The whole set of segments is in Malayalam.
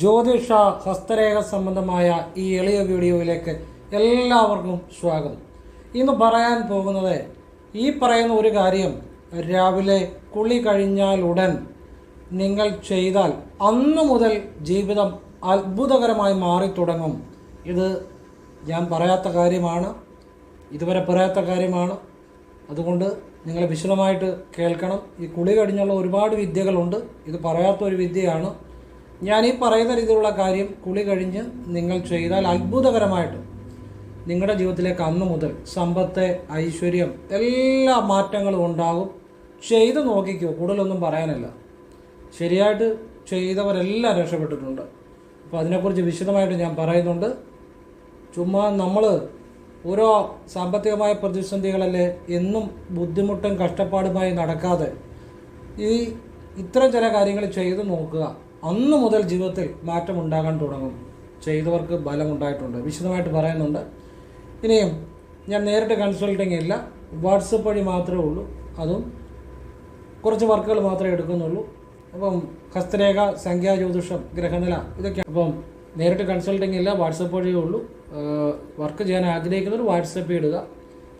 ജ്യോതിഷ ഹസ്തരേഖ സംബന്ധമായ ഈ എളിയ വീഡിയോയിലേക്ക് എല്ലാവർക്കും സ്വാഗതം. ഇന്ന് പറയാൻ പോകുന്നത് ഈ പറയുന്ന ഒരു കാര്യം രാവിലെ കുളി കഴിഞ്ഞാൽ ഉടൻ നിങ്ങൾ ചെയ്താൽ അന്നു മുതൽ ജീവിതം അത്ഭുതകരമായി മാറിത്തുടങ്ങും. ഇത് ഞാൻ പറയാത്ത കാര്യമാണ്. ഇതുവരെ പറയാത്ത കാര്യമാണ്. അതുകൊണ്ട് നിങ്ങൾ വിശദമായിട്ട് കേൾക്കണം. ഈ കുളി കഴിഞ്ഞുള്ള ഒരുപാട് വിദ്യകളുണ്ട്. ഇത് പറയാത്ത ഒരു വിദ്യയാണ്. ഞാൻ ഈ പറയുന്ന രീതിയിലുള്ള കാര്യം കുളി കഴിഞ്ഞ് നിങ്ങൾ ചെയ്താൽ അത്ഭുതകരമായിട്ട് നിങ്ങളുടെ ജീവിതത്തിലേക്ക് അന്ന് മുതൽ സമ്പത്ത് ഐശ്വര്യം എല്ലാ മാറ്റങ്ങളും ഉണ്ടാകും. ചെയ്ത് നോക്കിക്കോ കൂടുതലൊന്നും പറയാനില്ല. ശരിയായിട്ട് ചെയ്തവരെല്ലാം രക്ഷപ്പെട്ടിട്ടുണ്ട്. അപ്പോൾ അതിനെക്കുറിച്ച് വിശദമായിട്ട് ഞാൻ പറയുന്നുണ്ട്. ചുമ്മാ നമ്മൾ ഓരോ സാമ്പത്തികമായ പ്രതിസന്ധികളല്ലേ എന്നും ബുദ്ധിമുട്ടും കഷ്ടപ്പാടുമായി നടക്കാതെ ഈ ഇത്തരം ചില കാര്യങ്ങൾ ചെയ്തു നോക്കുക. അന്ന് മുതൽ ജീവിതത്തിൽ മാറ്റം ഉണ്ടാകാൻ തുടങ്ങും. ചെയ്തവർക്ക് ബലമുണ്ടായിട്ടുണ്ട്. വിശദമായിട്ട് പറയുന്നുണ്ട്. ഇനിയും ഞാൻ നേരിട്ട് കൺസൾട്ടിങ് ഇല്ല. വാട്സപ്പ് വഴി മാത്രമേ ഉള്ളൂ. അതും കുറച്ച് വർക്കുകൾ മാത്രമേ എടുക്കുന്നുള്ളൂ. അപ്പം ഹസ്തരേഖ സംഖ്യാ ജ്യോതിഷം ഗ്രഹനില ഇതൊക്കെ അപ്പം നേരിട്ട് കൺസൾട്ടിങ് ഇല്ല വാട്സപ്പ് വഴിയേ ഉള്ളൂ. വർക്ക് ചെയ്യാൻ ആഗ്രഹിക്കുന്നവർ വാട്സപ്പ് ഇടുക.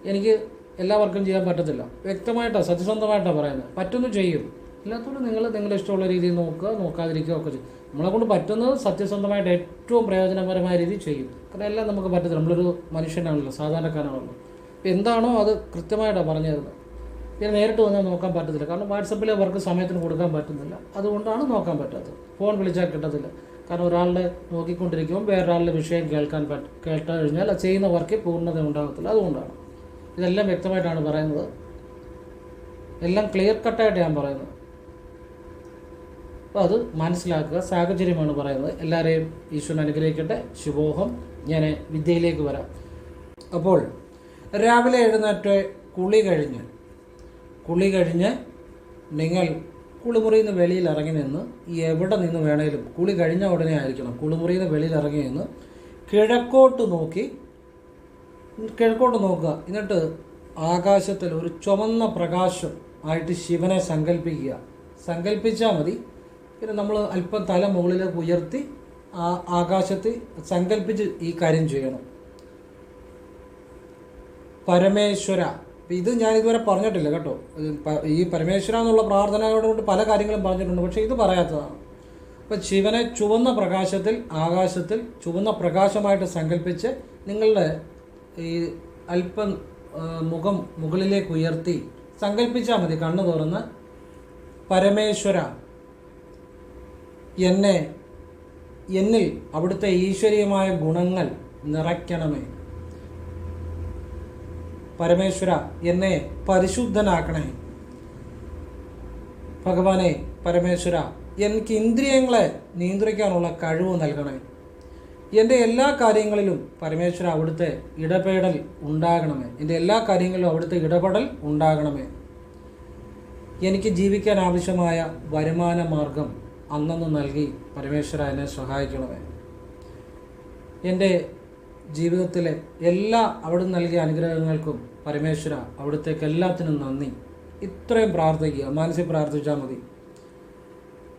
എനിക്ക് എല്ലാ വർക്കും ചെയ്യാൻ പറ്റത്തില്ല. വ്യക്തമായിട്ടാണ് സത്യസന്ധമായിട്ടാണ് പറയുന്നത്. പറ്റുന്നു ചെയ്യും. ഇല്ലാത്തവർ നിങ്ങൾ നിങ്ങളുടെ ഇഷ്ടമുള്ള രീതിയിൽ നോക്കുക നോക്കാതിരിക്കുക ഒക്കെ ചെയ്യും. നമ്മളെ കൊണ്ട് പറ്റുന്നത് സത്യസന്ധമായിട്ട് ഏറ്റവും പ്രയോജനപരമായ രീതിയിൽ ചെയ്യും. കാരണം എല്ലാം നമുക്ക് പറ്റത്തില്ല. നമ്മളൊരു മനുഷ്യനാണല്ലോ സാധാരണക്കാരാണല്ലോ അപ്പോൾ എന്താണോ അത് കൃത്യമായിട്ടാണ് പറഞ്ഞു തരുന്നത്. പിന്നെ നേരിട്ട് വന്നാൽ നോക്കാൻ പറ്റത്തില്ല. കാരണം വാട്സപ്പിൽ അവർക്ക് സമയത്തിന് കൊടുക്കാൻ പറ്റുന്നില്ല. അതുകൊണ്ടാണ് നോക്കാൻ പറ്റാത്തത്. ഫോൺ വിളിച്ചാൽ കിട്ടത്തില്ല. കാരണം ഒരാളുടെ നോക്കിക്കൊണ്ടിരിക്കുമ്പോൾ വേറൊരാളുടെ വിഷയം കേൾക്കാൻ പറ്റ കേട്ട് കഴിഞ്ഞാൽ അത് ചെയ്യുന്ന വർക്ക് പൂർണത ഉണ്ടാകത്തില്ല. അതുകൊണ്ടാണ്. ഇതെല്ലാം വ്യക്തമായിട്ടാണ് പറയുന്നത്. എല്ലാം ക്ലിയർ കട്ടായിട്ട് ഞാൻ പറയുന്നത്. അപ്പോൾ അത് മനസ്സിലാക്കുക. സാഹചര്യമാണ് പറയുന്നത്. എല്ലാവരെയും ഈശ്വരൻ അനുഗ്രഹിക്കട്ടെ. ശുഭോഹം. ഞാൻ വിദ്യയിലേക്ക് വരാം. അപ്പോൾ രാവിലെ എഴുന്നേറ്റ് കുളി കഴിഞ്ഞ് കുളി കഴിഞ്ഞ് നിങ്ങൾ കുളിമുറിയിൽ നിന്ന് വെളിയിൽ ഇറങ്ങി നിന്ന് എവിടെ നിന്ന് വേണേലും കുളി കഴിഞ്ഞ ഉടനെ ആയിരിക്കണം. കുളിമുറിയിൽ നിന്ന് വെളിയിൽ ഇറങ്ങി നിന്ന് കിഴക്കോട്ട് നോക്കി കിഴക്കോട്ട് നോക്കുക. എന്നിട്ട് ആകാശത്തിൽ ഒരു ചുമന്ന പ്രകാശം ആയിട്ട് ശിവനെ സങ്കല്പിക്കുക സങ്കല്പിച്ചാൽ മതി. പിന്നെ നമ്മൾ അല്പം തല മുകളിലേക്ക് ഉയർത്തി ആ ആകാശത്ത് സങ്കല്പിച്ച് ഈ കാര്യം ചെയ്യണം. പരമേശ്വര. ഇത് ഞാൻ ഇതുവരെ പറഞ്ഞിട്ടില്ല കേട്ടോ. ഈ പരമേശ്വര എന്നുള്ള പ്രാർത്ഥനയോടുകൊണ്ട് പല കാര്യങ്ങളും പറഞ്ഞിട്ടുണ്ട്. പക്ഷേ ഇത് പറയാത്തതാണ്. അപ്പം ശിവനെ ചുവന്ന പ്രകാശത്തിൽ ആകാശത്തിൽ ചുവന്ന പ്രകാശമായിട്ട് സങ്കല്പിച്ച് നിങ്ങളുടെ ഈ അല്പം മുഖം മുകളിലേക്ക് ഉയർത്തി സങ്കല്പിച്ചാൽ മതി കണ്ണു തുറന്ന് പരമേശ്വര. എന്നെ എന്നിൽ അവിടുത്തെ ഈശ്വരീയമായ ഗുണങ്ങൾ നിറയ്ക്കണമേ. പരമേശ്വര എന്നെ പരിശുദ്ധനാക്കണേ. ഭഗവാനെ പരമേശ്വര എനിക്ക് ഇന്ദ്രിയങ്ങളെ നിയന്ത്രിക്കാനുള്ള കഴിവ് നൽകണേ. എന്റെ എല്ലാ കാര്യങ്ങളിലും പരമേശ്വര അവിടുത്തെ ഇടപെടൽ ഉണ്ടാകണമേ. എന്റെ എല്ലാ കാര്യങ്ങളിലും അവിടുത്തെ ഇടപെടൽ ഉണ്ടാകണമേ. എനിക്ക് ജീവിക്കാൻ ആവശ്യമായ വരുമാന മാർഗം അന്നന്ന് നൽകി പരമേശ്വര എന്നെ സഹായിക്കണമേ. എന്റെ ജീവിതത്തിലെ എല്ലാ അവിടുന്ന് നൽകിയ അനുഗ്രഹങ്ങൾക്കും പരമേശ്വര അവിടുത്തേക്ക് എല്ലാത്തിനും നന്ദി. ഇത്രയും പ്രാർത്ഥിക്കുക മനസ്സിൽ പ്രാർത്ഥിച്ചാൽ മതി.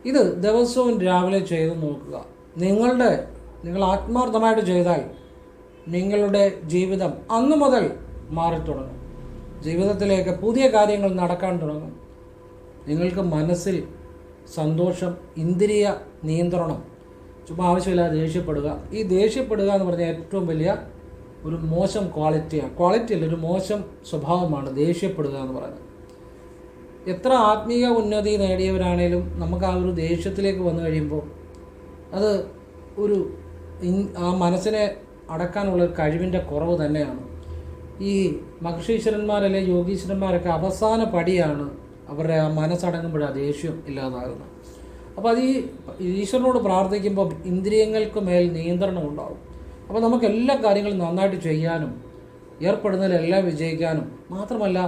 ഇത് ദിവസവും രാവിലെ ചെയ്ത് നോക്കുക. നിങ്ങളുടെ നിങ്ങൾ ആത്മാർത്ഥമായിട്ട് ചെയ്താൽ നിങ്ങളുടെ ജീവിതം അന്നു മുതൽ മാറിത്തുടങ്ങും ജീവിതത്തിലേക്ക് പുതിയ കാര്യങ്ങൾ നടക്കാൻ തുടങ്ങും. നിങ്ങൾക്ക് മനസ്സിൽ സന്തോഷം ഇന്ദ്രിയ നിയന്ത്രണം ചുമ്മാ ആവശ്യമില്ലാതെ ദേഷ്യപ്പെടുക. ഈ ദേഷ്യപ്പെടുക എന്ന് പറഞ്ഞാൽ ഏറ്റവും വലിയ ഒരു മോശം ക്വാളിറ്റിയാണ് ക്വാളിറ്റി അല്ല ഒരു മോശം സ്വഭാവമാണ് ദേഷ്യപ്പെടുക എന്ന് പറയുന്നത്. എത്ര ആത്മീയ ഉന്നതി നേടിയവരാണേലും നമുക്ക് ആ ഒരു ദേഷ്യത്തിലേക്ക് വന്നു കഴിയുമ്പോൾ അത് ഒരു ആ മനസ്സിനെ അടക്കാനുള്ള ഒരു കഴിവിന്റെ കുറവ് തന്നെയാണ്. ഈ മഹർഷീശ്വരന്മാരല്ലെ യോഗീശ്വരന്മാരൊക്കെ അവസാന പടിയാണ് അവരുടെ ആ മനസ്സടങ്ങുമ്പോഴാണ് ദേഷ്യം ഇല്ലാതാകുന്നു. അപ്പോൾ അത് ഈ ഈശ്വരനോട് പ്രാർത്ഥിക്കുമ്പോൾ ഇന്ദ്രിയങ്ങൾക്ക് മേൽ നിയന്ത്രണം ഉണ്ടാകും. അപ്പോൾ നമുക്ക് എല്ലാ കാര്യങ്ങളും നന്നായിട്ട് ചെയ്യാനും ഏർപ്പെടുന്നതിലെല്ലാം വിജയിക്കാനും മാത്രമല്ല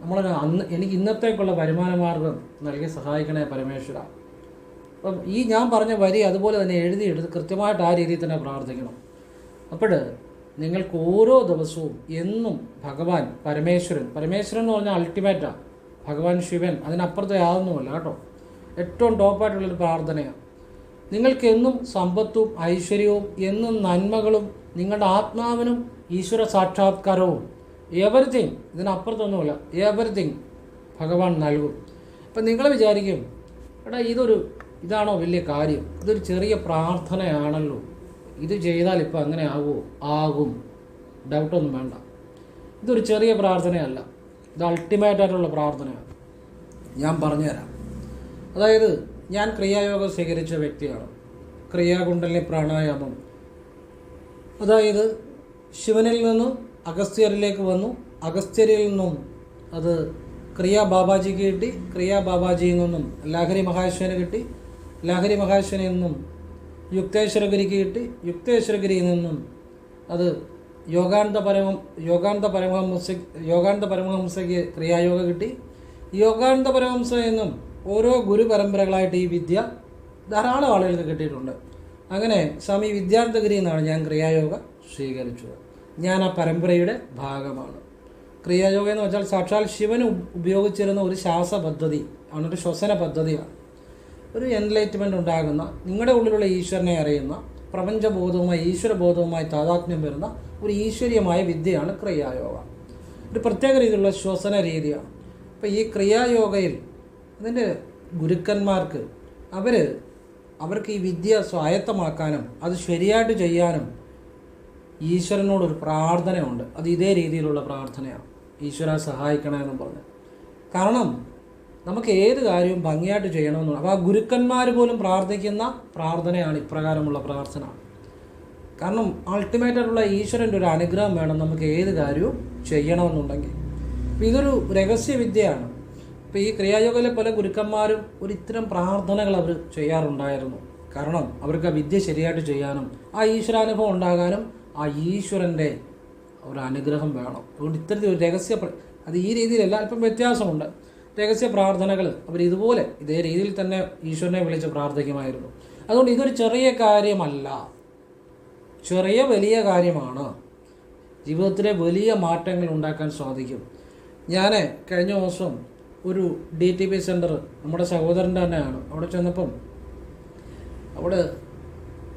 നമ്മൾ അന്ന് എനിക്ക് ഇന്നത്തേക്കുള്ള വരുമാന മാർഗം നൽകി സഹായിക്കണേ പരമേശ്വര. അപ്പം ഈ ഞാൻ പറഞ്ഞ വരി അതുപോലെ തന്നെ എഴുതിയെടുത്ത് കൃത്യമായിട്ട് ആ രീതിയിൽ തന്നെ പ്രാർത്ഥിക്കണം. അപ്പോൾ നിങ്ങൾക്ക് ഓരോ ദിവസവും എന്നും ഭഗവാൻ പരമേശ്വരൻ പരമേശ്വരൻ എന്ന് പറഞ്ഞാൽ അൾട്ടിമേറ്റാണ് ഭഗവാൻ ശിവൻ അതിനപ്പുറത്തെ യാതൊന്നുമല്ല കേട്ടോ. ഏറ്റവും ടോപ്പായിട്ടുള്ളൊരു പ്രാർത്ഥനയാണ്. നിങ്ങൾക്ക് എന്നും സമ്പത്തും ഐശ്വര്യവും എന്നും നന്മകളും നിങ്ങളുടെ ആത്മാവിനും ഈശ്വര സാക്ഷാത്കാരവും എവറിത്തിങ് ഇതിനപ്പുറത്തൊന്നുമില്ല എവറിത്തിങ് ഭഗവാൻ നൽകും. അപ്പം നിങ്ങൾ വിചാരിക്കും എടാ ഇതൊരു ഇതാണോ വലിയ കാര്യം? ഇതൊരു ചെറിയ പ്രാർത്ഥനയാണല്ലോ. ഇത് ചെയ്താൽ ഇപ്പം അങ്ങനെ ആകുമോ ആകും. ഡൗട്ടൊന്നും വേണ്ട. ഇതൊരു ചെറിയ പ്രാർത്ഥനയല്ല. ഇത് അൾട്ടിമേറ്റ് ആയിട്ടുള്ള പ്രാർത്ഥനയാണ്. ഞാൻ പറഞ്ഞുതരാം. അതായത് ഞാൻ ക്രിയായോഗം സ്വീകരിച്ച വ്യക്തിയാണ്. ക്രിയാകുണ്ടലിനി പ്രാണായാമം. അതായത് ശിവനിൽ നിന്നും അഗസ്ത്യരിലേക്ക് വന്നു. അഗസ്ത്യരിൽ നിന്നും അത് ക്രിയാ ബാബാജിക്ക് കിട്ടി. ക്രിയാ ബാബാജിയിൽ നിന്നും ലഹരി മഹാശ്വന് കിട്ടി. ലഹരി മഹാശ്വനിൽ നിന്നും യുക്തേശ്വരഗിരിക്ക് കിട്ടി. യുക്തേശ്വരഗിരിയിൽ നിന്നും അത് യോഗാനന്ദ പരമ യോഗാനന്ദ പരമഹംസ യോഗാനന്ദ പരമഹംസയ്ക്ക് ക്രിയായോഗ കിട്ടി. യോഗാനന്ദ പരമഹംസ എന്നും ഓരോ ഗുരു പരമ്പരകളായിട്ട് ഈ വിദ്യ ധാരാളം ആളുകൾക്ക് കിട്ടിയിട്ടുണ്ട്. അങ്ങനെ സ്വാമി വിദ്യാനന്ദഗിരി എന്നാണ് ഞാൻ ക്രിയായോഗ സ്വീകരിച്ചത്. ഞാൻ ആ പരമ്പരയുടെ ഭാഗമാണ്. ക്രിയായോഗ എന്ന് വെച്ചാൽ സാക്ഷാൽ ശിവൻ ഉപ- ഉപയോഗിച്ചിരുന്ന ഒരു ശ്വാസ പദ്ധതി ആണ് ഒരു ശ്വസന പദ്ധതിയാണ്. ഒരു എൻലൈറ്റ്മെന്റ് ഉണ്ടാകുന്ന നിങ്ങളുടെ ഉള്ളിലുള്ള ഈശ്വരനെ അറിയുന്ന പ്രപഞ്ചബോധവുമായി ഈശ്വരബോധവുമായി താതാത്മ്യം വരുന്ന ഒരു ഈശ്വരീയമായ വിദ്യയാണ് ക്രിയായോഗ. ഒരു പ്രത്യേക രീതിയിലുള്ള ശ്വസന രീതിയാണ്. അപ്പോൾ ഈ ക്രിയായോഗയിൽ അതിന്റെ ഗുരുക്കന്മാർക്ക് അവർ അവർക്ക് ഈ വിദ്യ സ്വായത്തമാക്കാനും അത് ശരിയായിട്ട് ചെയ്യാനും ഈശ്വരനോടൊരു പ്രാർത്ഥനയുണ്ട്. അത് ഇതേ രീതിയിലുള്ള പ്രാർത്ഥനയാണ്. ഈശ്വര സഹായിക്കണമെന്നും പറഞ്ഞ്. കാരണം നമുക്ക് ഏത് കാര്യവും ഭംഗിയായിട്ട് ചെയ്യണമെന്നാണ് അപ്പോൾ ആ ഗുരുക്കന്മാർ പോലും പ്രാർത്ഥിക്കുന്ന പ്രാർത്ഥനയാണ് ഇപ്രകാരമുള്ള പ്രാർത്ഥന. കാരണം അൾട്ടിമേറ്റ് ആയിട്ടുള്ള ഈശ്വരന്റെ ഒരു അനുഗ്രഹം വേണം നമുക്ക് ഏത് കാര്യവും ചെയ്യണമെന്നുണ്ടെങ്കിൽ. അപ്പോൾ ഇതൊരു രഹസ്യവിദ്യയാണ് ഇപ്പോൾ ഈ ക്രിയായോഗയിലെ പല ഗുരുക്കന്മാരും ഒരു ഇത്തരം പ്രാർത്ഥനകൾ അവർ ചെയ്യാറുണ്ടായിരുന്നു. കാരണം അവർക്ക് ആ വിദ്യ ശരിയായിട്ട് ചെയ്യാനും ആ ഈശ്വരാനുഭവം ഉണ്ടാകാനും ആ ഈശ്വരന്റെ ഒരു അനുഗ്രഹം വേണം. അതുകൊണ്ട് ഇത്തരത്തിൽ ഒരു രഹസ്യ അത് ഈ രീതിയിലല്ല അല്പം വ്യത്യാസമുണ്ട്. രഹസ്യ പ്രാർത്ഥനകൾ അവർ ഇതുപോലെ ഇതേ രീതിയിൽ തന്നെ ഈശ്വരനെ വിളിച്ച് പ്രാർത്ഥിക്കുമായിരുന്നു. അതുകൊണ്ട് ഇതൊരു ചെറിയ കാര്യമല്ല. ചെറിയ വലിയ കാര്യമാണ്. ജീവിതത്തിലെ വലിയ മാറ്റങ്ങൾ ഉണ്ടാക്കാൻ സാധിക്കും. ഞാൻ കഴിഞ്ഞ ദിവസം ഒരു ഡി ടി പി സെന്റർ നമ്മുടെ സഹോദരന്റെ തന്നെയാണ്. അവിടെ ചെന്നപ്പം അവിടെ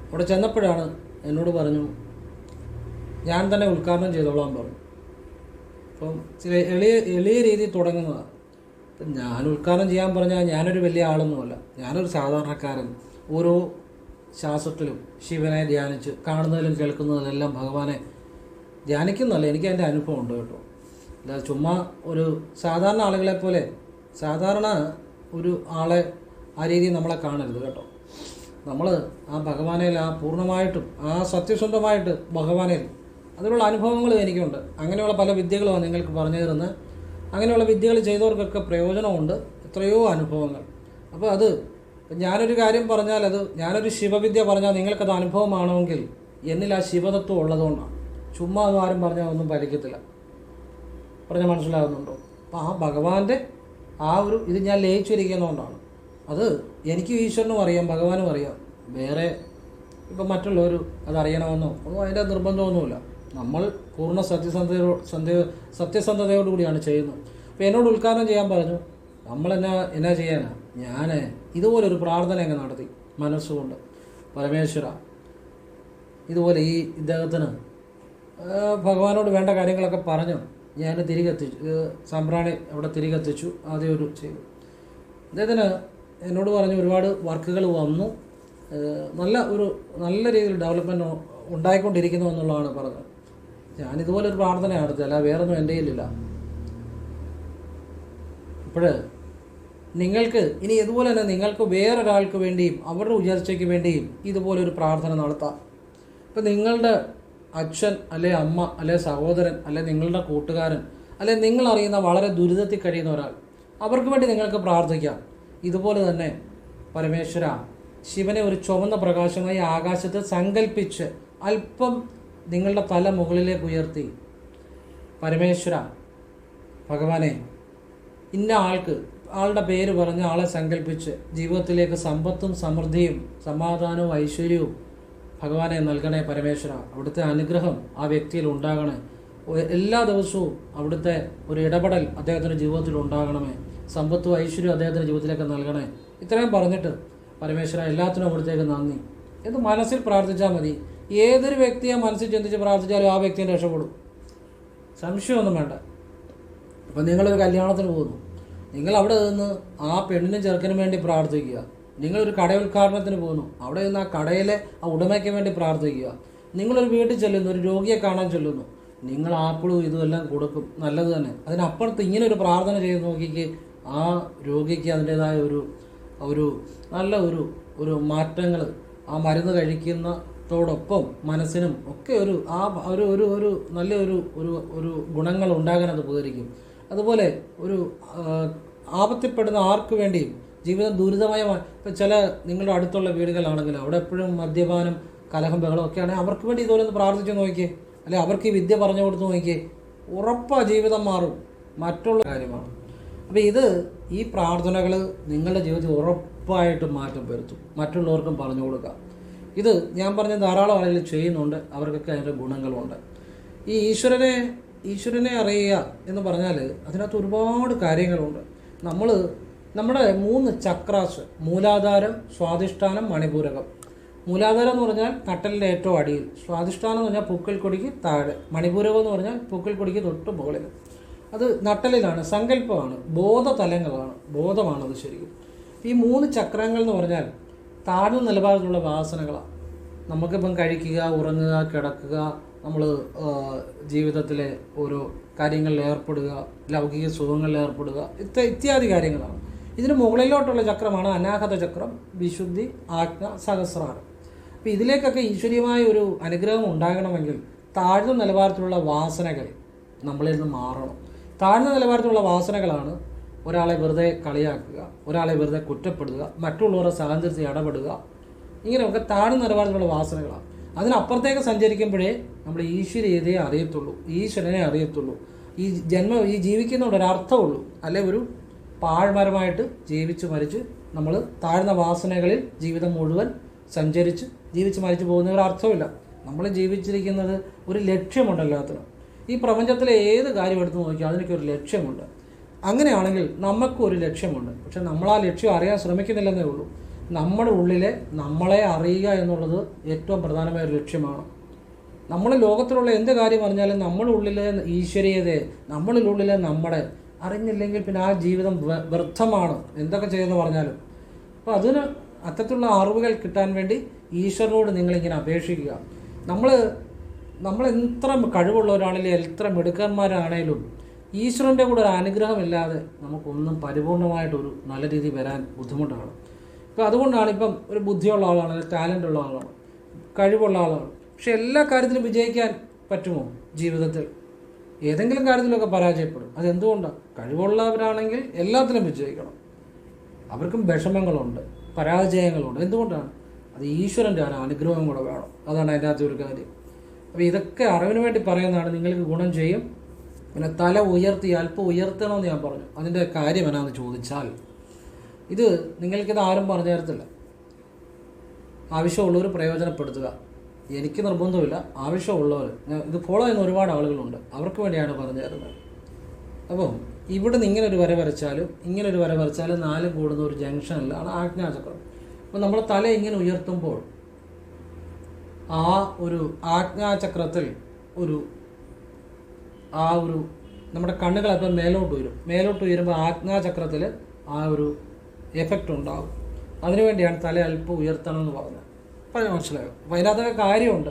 അവിടെ ചെന്നപ്പോഴാണ് എന്നോട് പറഞ്ഞു ഞാൻ തന്നെ ഉദ്ഘാടനം ചെയ്തോളാൻ പറഞ്ഞു. അപ്പം ചില എളിയ എളിയ രീതിയിൽ തുടങ്ങുന്നതാണ് ഇപ്പം ഞാൻ ഉദ്ഘാടനം ചെയ്യാൻ പറഞ്ഞാൽ ഞാനൊരു വലിയ ആളൊന്നുമല്ല. ഞാനൊരു സാധാരണക്കാരൻ. ഓരോ ശ്വാസത്തിലും ശിവനെ ധ്യാനിച്ച് കാണുന്നതിലും കേൾക്കുന്നതിലെല്ലാം ഭഗവാനെ ധ്യാനിക്കുന്നല്ല എനിക്ക് അതിന്റെ അനുഭവം ഉണ്ട് കേട്ടോ. അല്ലാതെ ചുമ്മാ ഒരു സാധാരണ ആളുകളെ പോലെ സാധാരണ ഒരു ആളെ ആ രീതിയിൽ നമ്മളെ കാണരുത് കേട്ടോ. നമ്മൾ ആ ഭഗവാനിൽ ആ പൂർണമായിട്ടും ആ സത്യസന്ധമായിട്ട് ഭഗവാനിൽ അതിനുള്ള അനുഭവങ്ങളും എനിക്കുണ്ട്. അങ്ങനെയുള്ള പല വിദ്യകളുമാണ് നിങ്ങൾക്ക് പറഞ്ഞു തരുന്നത്. അങ്ങനെയുള്ള വിദ്യകൾ ചെയ്തവർക്കൊക്കെ പ്രയോജനമുണ്ട്. എത്രയോ അനുഭവങ്ങൾ. അപ്പോൾ അത് ഇപ്പം ഞാനൊരു കാര്യം പറഞ്ഞാൽ അത് ഞാനൊരു ശിവവിദ്യ പറഞ്ഞാൽ നിങ്ങൾക്കത് അനുഭവമാണെങ്കിൽ എന്നിൽ ആ ശിവതത്വം ഉള്ളതുകൊണ്ടാണ്. ചുമ്മാ അത് ആരും പറഞ്ഞാൽ ഒന്നും ഫലിക്കത്തില്ല. പറഞ്ഞാൽ മനസ്സിലാകുന്നുണ്ടോ? അപ്പം ആ ഭഗവാന്റെ ആ ഒരു ഇത് ഞാൻ ലയിച്ചിരിക്കുന്നതുകൊണ്ടാണ്. അത് എനിക്ക് ഈശ്വരനും അറിയാം ഭഗവാനും അറിയാം. വേറെ ഇപ്പം മറ്റുള്ളവർ അതറിയണമെന്നോ ഒന്നും അതിന്റെ നിർബന്ധമൊന്നുമില്ല. നമ്മൾ പൂർണ സത്യസന്ധതയോ സന്ധ്യ സത്യസന്ധതയോടുകൂടിയാണ് ചെയ്യുന്നത്. അപ്പോൾ എന്നോട് ഉദ്ഘാടനം ചെയ്യാൻ പറഞ്ഞു. നമ്മൾ എന്നാ ചെയ്യാനാ? ഞാൻ ഇതുപോലൊരു പ്രാർത്ഥന അങ്ങ് നടത്തി മനസ്സുകൊണ്ട്. പരമേശ്വര ഇതുപോലെ ഈ ഇദ്ദേഹത്തിന് ഭഗവാനോട് വേണ്ട കാര്യങ്ങളൊക്കെ പറഞ്ഞു. ഞാൻ തിരികെ എത്തിച്ചു ഇത് സാമ്പ്രാണി അവിടെ തിരികെ എത്തിച്ചു ആദ്യം ഒരു ചെയ്തു. അദ്ദേഹത്തിന് എന്നോട് പറഞ്ഞു ഒരുപാട് വർക്കുകൾ വന്നു. നല്ല ഒരു നല്ല രീതിയിൽ ഡെവലപ്മെന്റ് ഉണ്ടായിക്കൊണ്ടിരിക്കുന്നു എന്നുള്ളതാണ് പറഞ്ഞത്. ഞാനിതുപോലെ ഒരു പ്രാർത്ഥന നടത്തി അല്ല വേറൊന്നും എന്റെ കയ്യിലില്ല. നിങ്ങൾക്ക് ഇനി ഇതുപോലെ തന്നെ നിങ്ങൾക്ക് വേറൊരാൾക്ക് വേണ്ടിയും അവരുടെ ഉയർച്ചയ്ക്ക് വേണ്ടിയും ഇതുപോലൊരു പ്രാർത്ഥന നടത്താം. ഇപ്പം നിങ്ങളുടെ അച്ഛൻ അല്ലെ അമ്മ അല്ലെ സഹോദരൻ അല്ലെ നിങ്ങളുടെ കൂട്ടുകാരൻ അല്ലെ നിങ്ങൾ അറിയുന്ന വളരെ ദുരിതത്തിൽ കഴിയുന്ന ഒരാൾ അവർക്ക് വേണ്ടി നിങ്ങൾക്ക് പ്രാർത്ഥിക്കാം. ഇതുപോലെ തന്നെ പരമേശ്വര ശിവനെ ഒരു ചുവന്ന പ്രകാശമായി ആകാശത്ത് സങ്കല്പിച്ച് അല്പം നിങ്ങളുടെ തല മുകളിലേക്ക് ഉയർത്തി പരമേശ്വര ഭഗവാനെ ഇന്ന ആൾക്ക് ആളുടെ പേര് പറഞ്ഞ് ആളെ സങ്കല്പിച്ച് ജീവിതത്തിലേക്ക് സമ്പത്തും സമൃദ്ധിയും സമാധാനവും ഐശ്വര്യവും ഭഗവാനെ നൽകണേ പരമേശ്വര. അവിടുത്തെ അനുഗ്രഹം ആ വ്യക്തിയിൽ ഉണ്ടാകണേ. എല്ലാ ദിവസവും അവിടുത്തെ ഒരു ഇടപെടൽ അദ്ദേഹത്തിന്റെ ജീവിതത്തിൽ ഉണ്ടാകണമേ. സമ്പത്തും ഐശ്വര്യവും അദ്ദേഹത്തിന്റെ ജീവിതത്തിലേക്ക് നൽകണേ. ഇത്രയും പറഞ്ഞിട്ട് പരമേശ്വര എല്ലാത്തിനും അവിടുത്തേക്ക് നന്ദി. എന്ന് മനസ്സിൽ പ്രാർത്ഥിച്ചാൽ മതി. ഏതൊരു വ്യക്തിയെ മനസ്സിൽ ചിന്തിച്ച് പ്രാർത്ഥിച്ചാലും ആ വ്യക്തിയെ രക്ഷപ്പെടും. സംശയമൊന്നും വേണ്ട. അപ്പം നിങ്ങളൊരു കല്യാണത്തിന് പോകുന്നു. നിങ്ങൾ അവിടെ നിന്ന് ആ പെണ്ണിനും ചെറുക്കനും വേണ്ടി പ്രാർത്ഥിക്കുക. നിങ്ങളൊരു കട ഉദ്ഘാടനത്തിന് പോകുന്നു. അവിടെ നിന്ന് ആ കടയിലെ ആ ഉടമയ്ക്ക് വേണ്ടി പ്രാർത്ഥിക്കുക. നിങ്ങളൊരു വീട്ടിൽ ചെല്ലുന്നു ഒരു രോഗിയെ കാണാൻ ചെല്ലുന്നു. നിങ്ങൾ ആപ്പിളും ഇതുമെല്ലാം കൊടുക്കും. നല്ലത് തന്നെ. അതിനപ്പുറത്ത് ഇങ്ങനെ ഒരു പ്രാർത്ഥന ചെയ്ത് നോക്കിക്ക് ആ രോഗിക്ക് അതിന്റെതായ ഒരു ഒരു നല്ല ഒരു ഒരു മാറ്റങ്ങൾ ആ മരുന്ന് കഴിക്കുന്നതോടൊപ്പം മനസ്സിനും ഒക്കെ ഒരു ആ ഒരു ഒരു ഒരു നല്ലൊരു ഒരു ഒരു ഗുണങ്ങൾ ഉണ്ടാകാൻ അത് ഉപകരിക്കും. അതുപോലെ ഒരു ആപത്തിപ്പെടുന്ന ആർക്ക് വേണ്ടിയും ജീവിതം ദുരിതമായ ഇപ്പം ചില നിങ്ങളുടെ അടുത്തുള്ള വീടുകളാണെങ്കിലും അവിടെ എപ്പോഴും മദ്യപാനം കലഹം ബഹളം ഒക്കെ ആണെങ്കിൽ അവർക്ക് വേണ്ടി ഇതുപോലെ ഒന്ന് പ്രാർത്ഥിച്ച് നോക്കിയേ അല്ലെ അവർക്ക് ഈ വിദ്യ പറഞ്ഞു കൊടുത്ത് നോക്കിയേ ഉറപ്പാ ജീവിതം മാറും. മറ്റുള്ള കാര്യമാണ്. അപ്പോൾ ഇത് ഈ പ്രാർത്ഥനകൾ നിങ്ങളുടെ ജീവിതത്തിൽ ഉറപ്പായിട്ടും മാറ്റം വരുത്തും. മറ്റുള്ളവർക്കും പറഞ്ഞു കൊടുക്കുക. ഇത് ഞാൻ പറഞ്ഞ ധാരാളം ആളുകൾ ചെയ്യുന്നുണ്ട്. അവർക്കൊക്കെ അതിന്റെ ഗുണങ്ങളുണ്ട്. ഈ ഈശ്വരനെ ഈശ്വരനെ അറിയുക എന്ന് പറഞ്ഞാൽ അതിനകത്ത് ഒരുപാട് കാര്യങ്ങളുണ്ട്. നമ്മൾ നമ്മുടെ മൂന്ന് ചക്രാസ് മൂലാധാരം സ്വാധിഷ്ഠാനം മണിപൂരകം. മൂലാധാരം എന്ന് പറഞ്ഞാൽ നട്ടലിന്റെ ഏറ്റവും അടിയിൽ. സ്വാധിഷ്ഠാനം എന്ന് പറഞ്ഞാൽ പൂക്കൽ കൊടിക്ക് താഴെ. മണിപൂരകം എന്ന് പറഞ്ഞാൽ പൂക്കൽ കൊടിക്ക് തൊട്ട് മുകളിൽ. അത് നട്ടലിലാണ് സങ്കല്പമാണ് ബോധതലങ്ങളാണ് ബോധമാണത് ശരിക്കും. ഈ മൂന്ന് ചക്രങ്ങൾ എന്ന് പറഞ്ഞാൽ താഴ്ന്ന നിലവാരത്തിലുള്ള വാസനകളാണ്. നമുക്കിപ്പം കഴിക്കുക ഉറങ്ങുക കിടക്കുക നമ്മൾ ജീവിതത്തിലെ ഓരോ കാര്യങ്ങളിൽ ഏർപ്പെടുക ലൗകിക സുഖങ്ങളിൽ ഏർപ്പെടുക ഇത്ത ഇത്യാദി കാര്യങ്ങളാണ്. ഇതിന് മുകളിലോട്ടുള്ള ചക്രമാണ് അനാഹത ചക്രം വിശുദ്ധി ആജ്ഞ സഹസ്രാരം. അപ്പോൾ ഇതിലേക്കൊക്കെ ഈശ്വരീയമായ ഒരു അനുഗ്രഹം ഉണ്ടാകണമെങ്കിൽ താഴ്ന്ന നിലവാരത്തിലുള്ള വാസനകൾ നമ്മളിൽ നിന്ന് മാറണം. താഴ്ന്ന നിലവാരത്തിലുള്ള വാസനകളാണ് ഒരാളെ വെറുതെ കളിയാക്കുക ഒരാളെ വെറുതെ കുറ്റപ്പെടുക മറ്റുള്ളവരുടെ സ്വാതന്ത്ര്യത്തിൽ ഇടപെടുക. ഇങ്ങനെയൊക്കെ താഴ്ന്ന നിലവാരത്തിലുള്ള വാസനകളാണ്. അതിനപ്പുറത്തേക്ക് സഞ്ചരിക്കുമ്പോഴേ നമ്മൾ ഈശ്വരീയതയെ അറിയത്തുള്ളൂ. ഈശ്വരനെ അറിയത്തുള്ളൂ. ഈ ജന്മ ഈ ജീവിക്കുന്നതുകൊണ്ട് ഒരു അർത്ഥമുള്ളൂ. അല്ലെ ഒരു പാഴ്മരമായിട്ട് ജീവിച്ച് മരിച്ച് നമ്മൾ താഴ്ന്ന വാസനകളിൽ ജീവിതം മുഴുവൻ സഞ്ചരിച്ച് ജീവിച്ച് മരിച്ചു പോകുന്ന ഒരു അർത്ഥമില്ല നമ്മൾ ജീവിച്ചിരിക്കുന്നത് ഒരു ലക്ഷ്യമുണ്ട് എല്ലാത്തിനും. ഈ പ്രപഞ്ചത്തിലെ ഏത് കാര്യം എടുത്ത് നോക്കിയാൽ അതിനൊക്കെ ഒരു ലക്ഷ്യമുണ്ട്. അങ്ങനെയാണെങ്കിൽ നമുക്കൊരു ലക്ഷ്യമുണ്ട്. പക്ഷെ നമ്മൾ ആ ലക്ഷ്യം അറിയാൻ ശ്രമിക്കുന്നില്ലെന്നേ ഉള്ളൂ. നമ്മുടെ ഉള്ളിലെ നമ്മളെ അറിയുക എന്നുള്ളത് ഏറ്റവും പ്രധാനമായ ഒരു ലക്ഷ്യമാണ്. നമ്മൾ ലോകത്തിലുള്ള എന്ത് കാര്യം പറഞ്ഞാലും നമ്മുടെ ഉള്ളിലെ ഈശ്വരീയതയെ നമ്മളിലുള്ളിലെ നമ്മളെ അറിഞ്ഞില്ലെങ്കിൽ പിന്നെ ആ ജീവിതം വ്യ- വ്യർത്ഥമാണ്. എന്തൊക്കെ ചെയ്യുന്ന പറഞ്ഞാലും. അപ്പോൾ അതിന് അത്തരത്തിലുള്ള അറിവുകൾ കിട്ടാൻ വേണ്ടി ഈശ്വരനോട് നിങ്ങളിങ്ങനെ അപേക്ഷിക്കുക. നമ്മൾ നമ്മൾ എത്ര കഴിവുള്ളവരാണെങ്കിലും എത്ര മിടുക്കന്മാരാണേലും ഈശ്വരന്റെ കൂടെ ഒരു അനുഗ്രഹമില്ലാതെ നമുക്കൊന്നും പരിപൂർണമായിട്ടൊരു നല്ല രീതിയിൽ വരാൻ ബുദ്ധിമുട്ടാണ്. ഇപ്പോൾ അതുകൊണ്ടാണ് ഇപ്പം ഒരു ബുദ്ധിയുള്ള ആളാണ് ടാലന്റ് ഉള്ള ആളാണ് കഴിവുള്ള ആളാണ്. പക്ഷെ എല്ലാ കാര്യത്തിലും വിജയിക്കാൻ പറ്റുമോ ജീവിതത്തിൽ? ഏതെങ്കിലും കാര്യത്തിലൊക്കെ പരാജയപ്പെടും. അതെന്തുകൊണ്ടാണ് കഴിവുള്ളവരാണെങ്കിൽ എല്ലാത്തിലും വിജയിക്കണം. അവർക്കും വിഷമങ്ങളുണ്ട് പരാജയങ്ങളുണ്ട്. എന്തുകൊണ്ടാണ്? അത് ഈശ്വരന്റെ ആണ് അനുഗ്രഹം കൂടെ വേണം. അതാണ് അതിന്റെ അകത്ത് ഒരു കാര്യം. അപ്പോൾ ഇതൊക്കെ അറിവിന് വേണ്ടി പറയുന്നതാണ് നിങ്ങൾക്ക് ഗുണം ചെയ്യും. പിന്നെ തല ഉയർത്തി അല്പം ഉയർത്തണമെന്ന് ഞാൻ പറഞ്ഞു. അതിന്റെ കാര്യം എന്നാന്ന് ചോദിച്ചാൽ ഇത് നിങ്ങൾക്കിത് ആരും പറഞ്ഞു തരത്തില്ല. ആവശ്യമുള്ളവർ പ്രയോജനപ്പെടുത്തുക. എനിക്ക് നിർബന്ധമില്ല. ആവശ്യമുള്ളവർ ഇത് ഫോളോ ചെയ്യുന്ന ഒരുപാട് ആളുകളുണ്ട്. അവർക്ക് വേണ്ടിയാണ് പറഞ്ഞു തരുന്നത്. അപ്പം ഇവിടെ നിന്ന് ഇങ്ങനെ ഒരു വര വരച്ചാലും ഇങ്ങനെ ഒരു വര വരച്ചാലും നാല് കൂടുന്ന ഒരു ജംഗ്ഷനിലാണ് ആജ്ഞാചക്രം. അപ്പോൾ നമ്മൾ തല ഇങ്ങനെ ഉയർത്തുമ്പോൾ ആ ഒരു ആജ്ഞാചക്രത്തിൽ ഒരു ആ ഒരു നമ്മുടെ കണ്ണുകൾ അപ്പം മേലോട്ട് ഉയരും. മേലോട്ട് ഉയരുമ്പോൾ ആജ്ഞാചക്രത്തിൽ ആ ഒരു എഫക്റ്റ് ഉണ്ടാകും അതിനുവേണ്ടിയാണ് തല അല്പം ഉയർത്തണം എന്ന് പറഞ്ഞത്. പറഞ്ഞു മനസ്സിലായോ? അപ്പോൾ അതിനകത്തൊക്കെ കാര്യമുണ്ട്.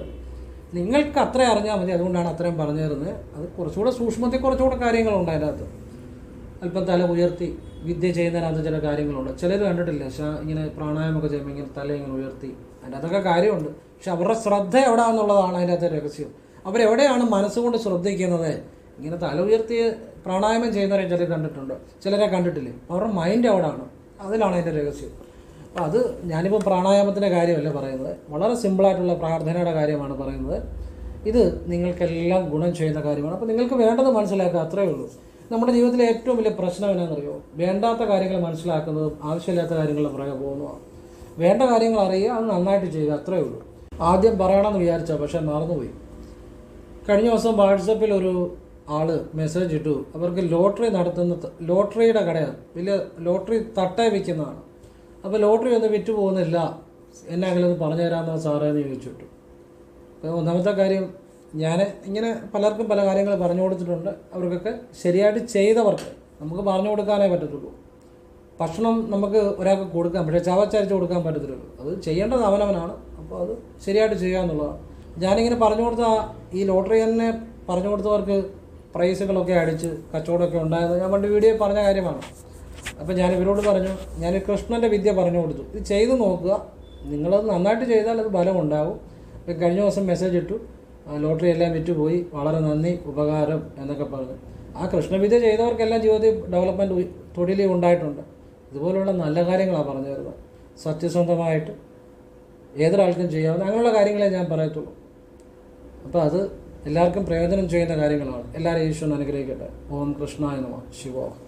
നിങ്ങൾക്ക് അത്രയും അറിഞ്ഞാൽ മതി. അതുകൊണ്ടാണ് അത്രയും പറഞ്ഞു തരുന്നത് അത് കുറച്ചുകൂടെ സൂക്ഷ്മത്തിൽ കുറച്ചുകൂടെ കാര്യങ്ങളുണ്ട് അതിനകത്ത്. അല്പം തല ഉയർത്തി വിദ്യ ചെയ്യുന്നതിനകത്ത് ചില കാര്യങ്ങളുണ്ട്. ചിലർ കണ്ടിട്ടില്ല? പക്ഷേ ഇങ്ങനെ പ്രാണായാമൊക്കെ ചെയ്യുമ്പോൾ ഇങ്ങനെ തല ഇങ്ങനെ ഉയർത്തി. അതിന്റെ അതൊക്കെ കാര്യമുണ്ട്. പക്ഷെ അവരുടെ ശ്രദ്ധ എവിടെയാണെന്നുള്ളതാണ് അതിന്റെ അകത്തെ രഹസ്യം. അവരെവിടെയാണ് മനസ്സുകൊണ്ട് ശ്രദ്ധിക്കുന്നത്? ഇങ്ങനെ തല ഉയർത്തി പ്രാണായാമം ചെയ്യുന്നവരെ ചിലർ കണ്ടിട്ടുണ്ട്. ചിലരെ കണ്ടിട്ടില്ലേ? അവരുടെ മൈൻഡ് എവിടെയാണ് അതിലാണ് അതിന്റെ രഹസ്യം. അപ്പോൾ അത് ഞാനിപ്പോൾ പ്രാണായാമത്തിന്റെ കാര്യമല്ല പറയുന്നത്. വളരെ സിമ്പിളായിട്ടുള്ള പ്രാർത്ഥനയുടെ കാര്യമാണ് പറയുന്നത്. ഇത് നിങ്ങൾക്കെല്ലാം ഗുണം ചെയ്യുന്ന കാര്യമാണ്. അപ്പോൾ നിങ്ങൾക്ക് വേണ്ടത് മനസ്സിലാക്കുക അത്രയേ ഉള്ളൂ. നമ്മുടെ ജീവിതത്തിലെ ഏറ്റവും വലിയ പ്രശ്നം എന്നാണെന്നറിയോ വേണ്ടാത്ത കാര്യങ്ങൾ മനസ്സിലാക്കുന്നതും ആവശ്യമില്ലാത്ത കാര്യങ്ങൾ പുറകെ പോകുന്നതാണ് വേണ്ട കാര്യങ്ങൾ അറിയുക അത് നന്നായിട്ട് ചെയ്യുക അത്രയേ ഉള്ളൂ. ആദ്യം പറയണമെന്ന് വിചാരിച്ചാൽ പക്ഷേ മറന്നുപോയി. കഴിഞ്ഞ ദിവസം വാട്സപ്പിൽ ഒരു ആൾ മെസ്സേജ് ഇട്ടു. അവർക്ക് ലോട്ടറി നടത്തുന്ന ലോട്ടറിയുടെ കടയാണ് വലിയ ലോട്ടറി തട്ടേ വിൽക്കുന്നതാണ്. അപ്പോൾ ലോട്ടറി ഒന്നും വിറ്റ് പോകുന്നില്ല. എന്നെങ്കിലും ഒന്ന് പറഞ്ഞു തരാമെന്നോ സാറേ എന്ന് ചോദിച്ചിട്ടു. അപ്പോൾ ഒന്നാമത്തെ കാര്യം ഞാൻ ഇങ്ങനെ പലർക്കും പല കാര്യങ്ങൾ പറഞ്ഞു കൊടുത്തിട്ടുണ്ട്. അവർക്കൊക്കെ ശരിയായിട്ട് ചെയ്തവർക്ക് നമുക്ക് പറഞ്ഞു കൊടുക്കാനേ പറ്റത്തുള്ളൂ. ഭക്ഷണം നമുക്ക് ഒരാൾക്ക് കൊടുക്കാം പക്ഷേ ചവച്ചരച്ച് കൊടുക്കാൻ പറ്റത്തില്ലല്ലോ. അത് ചെയ്യേണ്ടത് അവനവനാണ്. അപ്പോൾ അത് ശരിയായിട്ട് ചെയ്യുക എന്നുള്ളതാണ് ഞാനിങ്ങനെ പറഞ്ഞു കൊടുത്ത ഈ ലോട്ടറി തന്നെ പറഞ്ഞു കൊടുത്തവർക്ക് പ്രൈസുകളൊക്കെ അടിച്ച് കച്ചവടമൊക്കെ ഉണ്ടായത്. ഞാൻ പണ്ട് വീഡിയോ പറഞ്ഞ കാര്യമാണ്. അപ്പോൾ ഞാൻ ഇവരോട് പറഞ്ഞു ഞാൻ കൃഷ്ണന്റെ വിദ്യ പറഞ്ഞു കൊടുത്തു. ഇത് ചെയ്ത് നോക്കുക. നിങ്ങളത് നന്നായിട്ട് ചെയ്താൽ അത് ഫലം ഉണ്ടാവും കഴിഞ്ഞ ദിവസം മെസ്സേജ് ഇട്ടു. ലോട്ടറി എല്ലാം വിറ്റുപോയി. വളരെ നന്ദി ഉപകാരം എന്നൊക്കെ പറഞ്ഞു. ആ കൃഷ്ണവിദ്യ ചെയ്തവർക്കെല്ലാം ജീവിതത്തിൽ ഡെവലപ്മെന്റ് തൊഴിലേ ഉണ്ടായിട്ടുണ്ട്. ഇതുപോലുള്ള നല്ല കാര്യങ്ങളാണ് പറഞ്ഞു തരുന്നത്. സത്യസന്ധമായിട്ട് ഏതൊരാൾക്കും ചെയ്യാവുന്ന അങ്ങനെയുള്ള കാര്യങ്ങളെ ഞാൻ പറയത്തുള്ളൂ. അപ്പോൾ അത് എല്ലാവർക്കും പ്രയോജനം ചെയ്യുന്ന കാര്യങ്ങളാണ്. എല്ലാവരും ഈശ്വരൻ അനുഗ്രഹിക്കട്ടെ. ഓം കൃഷ്ണായ നമ. ശിവോഹം